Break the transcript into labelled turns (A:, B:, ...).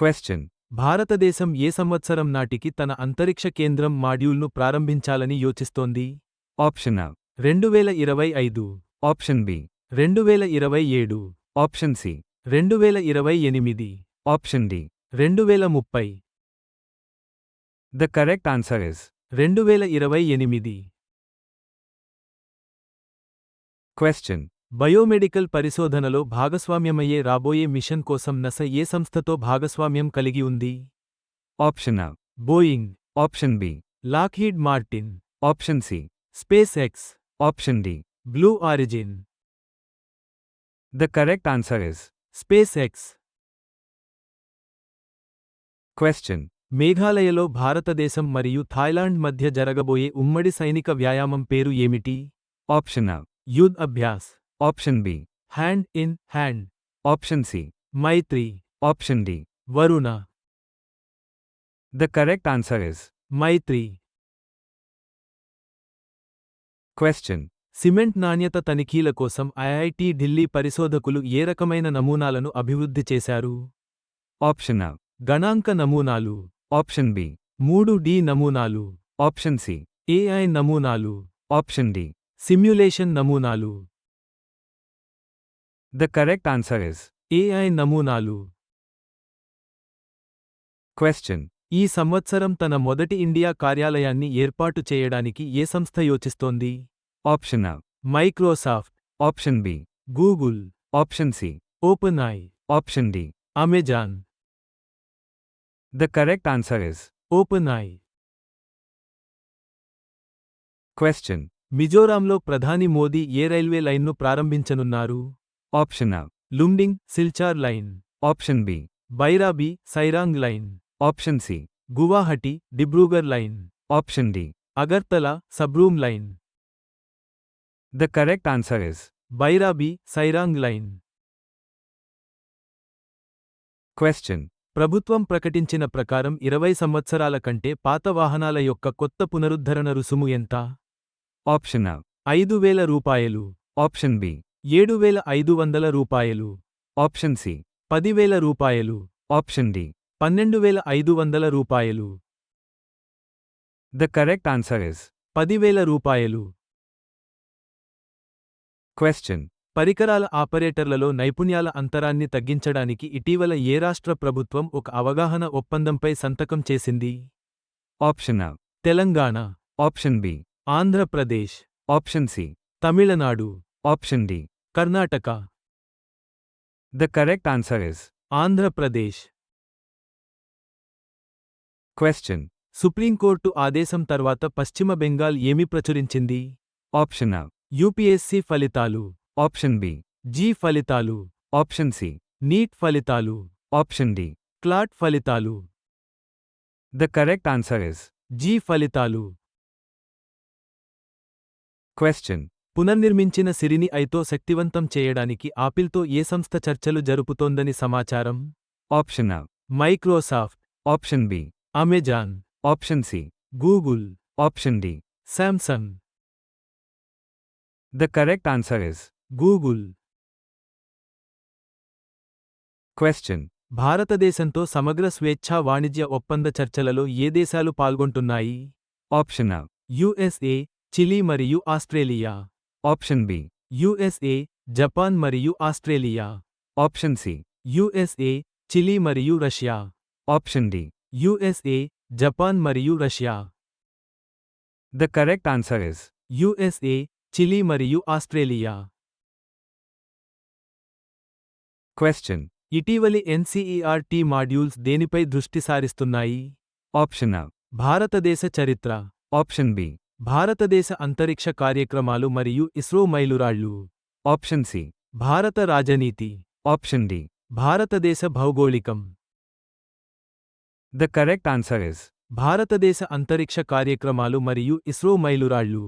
A: Question.
B: భారతదేశం ఏ సంవత్సరం నాటికి తన అంతరిక్ష కేంద్రం మాడ్యూల్ను ప్రారంభించాలని యోచిస్తోంది
A: Option A.
B: రెండు వేల ఇరవై ఐదు
A: Option B.
B: రెండు వేల ఇరవై ఏడు
A: Option C.
B: రెండు వేల ఇరవై ఎనిమిది
A: Option D.
B: రెండు వేల ముప్పై
A: The correct answer is
B: రెండు వేల ఇరవై ఎనిమిది
A: Question.
B: బయోమెడికల్ పరిశోధనలో భాగస్వామ్యమయ్యే రాబోయే మిషన్ కోసం నస ఏ సంస్థతో భాగస్వామ్యం కలిగి ఉంది
A: Option A.
B: Boeing
A: Option B.
B: Lockheed Martin
A: Option C.
B: SpaceX
A: Option D.
B: Blue Origin
A: The correct answer is
B: SpaceX
A: Question.
B: మేఘాలయలో భారతదేశం మరియు థాయిలాండ్ మధ్య జరగబోయే ఉమ్మడి సైనిక వ్యాయామం పేరు ఏమిటి
A: Option A.
B: Yudh Abhyas
A: Option B.
B: Hand in hand
A: Option C.
B: Maitri
A: Option D.
B: Varuna
A: The correct answer is
B: Maitri
A: Question.
B: Cement నాణ్యత తనిఖీల కోసం ఐఐటి ఢిల్లీ పరిశోధకులు ఏ రకమైన నమూనాలను అభివృద్ధి చేశారు
A: Option A.
B: గణాంక నమూనాలు
A: Option B.
B: మూడు డి నమూనాలు
A: Option C.
B: ఏఐ నమూనాలు
A: Option D.
B: సిమ్యులేషన్ నమూనాలు
A: The correct answer is
B: AI నమూనాలు
A: Question.
B: ఈ సంవత్సరం తన మొదటి ఇండియా కార్యాలయాన్ని ఏర్పాటు చేయడానికి ఏ సంస్థ యోచిస్తోంది
A: Option A.
B: Microsoft
A: Option B.
B: Google
A: Option C.
B: OpenAI
A: Option D.
B: Amazon
A: The correct answer is
B: OpenAI
A: Question.
B: మిజోరాంలో ప్రధాని మోదీ ఏ రైల్వే లైన్ను ప్రారంభించనున్నారు
A: Option A.
B: Lumding Silchar line
A: Option B.
B: Bairabi Sairang line
A: Option C.
B: Guwahati Dibrugarh line
A: Option D.
B: Agartala Sabroom line
A: The correct answer is
B: Bairabi Sairang line
A: Question.
B: ప్రభుత్వం ప్రకటించిన ప్రకారం ఇరవై సంవత్సరాల కంటే పాత వాహనాల యొక్క కొత్త పునరుద్ధరణ రుసుము ఎంత
A: A.
B: ఐదు వేల రూపాయలు
A: Option B.
B: ఏడు వేల ఐదు వందల రూపాయలు
A: Option C.
B: పదివేల రూపాయలు
A: Option D.
B: పన్నెండు వేల ఐదు వందల రూపాయలు
A: The correct answer is
B: పదివేల రూపాయలు
A: Question.
B: పరికరాల ఆపరేటర్లలో నైపుణ్యాల అంతరాన్ని తగ్గించడానికి ఇటీవల ఏ రాష్ట్ర ప్రభుత్వం ఒక అవగాహన ఒప్పందంపై సంతకం చేసింది
A: A.
B: Telangana
A: Option B.
B: Andhra Pradesh
A: Option C.
B: Tamil Nadu
A: option D.
B: Karnataka.
A: The correct answer is
B: Andhra Pradesh.
A: Question
B: supreme court ఆదేశం తర్వాత పశ్చిమ బెంగాల్ ఏమి ప్రచురించింది?
A: ఆప్షన్
B: యుపిఎస్సి ఫలితాలు.
A: ఆప్షన్ బి
B: జీ ఫలితాలు.
A: Option C.
B: నీట్ ఫలితాలు.
A: Option D.
B: క్లాట్ ఫలితాలు.
A: The correct answer is
B: JEE ఫలితాలు.
A: క్వశ్చన్
B: పునర్నిర్మించిన సిరిని ఐతో శక్తివంతం చేయడానికి ఆపిల్తో ఏ సంస్థ చర్చలు జరుపుతోందని సమాచారం
A: Option A.
B: Microsoft
A: Option B.
B: Amazon
A: Option C.
B: Google
A: Option D.
B: Samsung
A: The correct answer is
B: Google
A: Question.
B: భారతదేశంతో సమగ్ర స్వేచ్ఛా వాణిజ్య ఒప్పంద చర్చలలో ఏ దేశాలు పాల్గొంటున్నాయి
A: Option A.
B: యుఎస్ఏ చిలీ మరియు Australia
A: Option B.
B: USA Japan మరియు Australia
A: Option C.
B: USA Chile మరియు Russia
A: Option D.
B: USA Japan మరియు Russia
A: The correct answer is
B: USA Chile మరియు ఆస్ట్రేలియా
A: Question.
B: ఇటీవలి ఎన్సీఈఆర్టీ మాడ్యూల్స్ దేనిపై దృష్టి సారిస్తున్నాయి
A: Option A.
B: భారతదేశ చరిత్ర
A: Option B.
B: భారతదేశ అంతరిక్ష కార్యక్రమాలు మరియు ఇస్రో మైలురాళ్ళు.
A: Option C.
B: భారత రాజనీతి.
A: Option D.
B: భారతదేశ భౌగోళికం.
A: The correct answer is
B: భారతదేశ అంతరిక్ష కార్యక్రమాలు మరియు ఇస్రో మైలురాళ్ళు.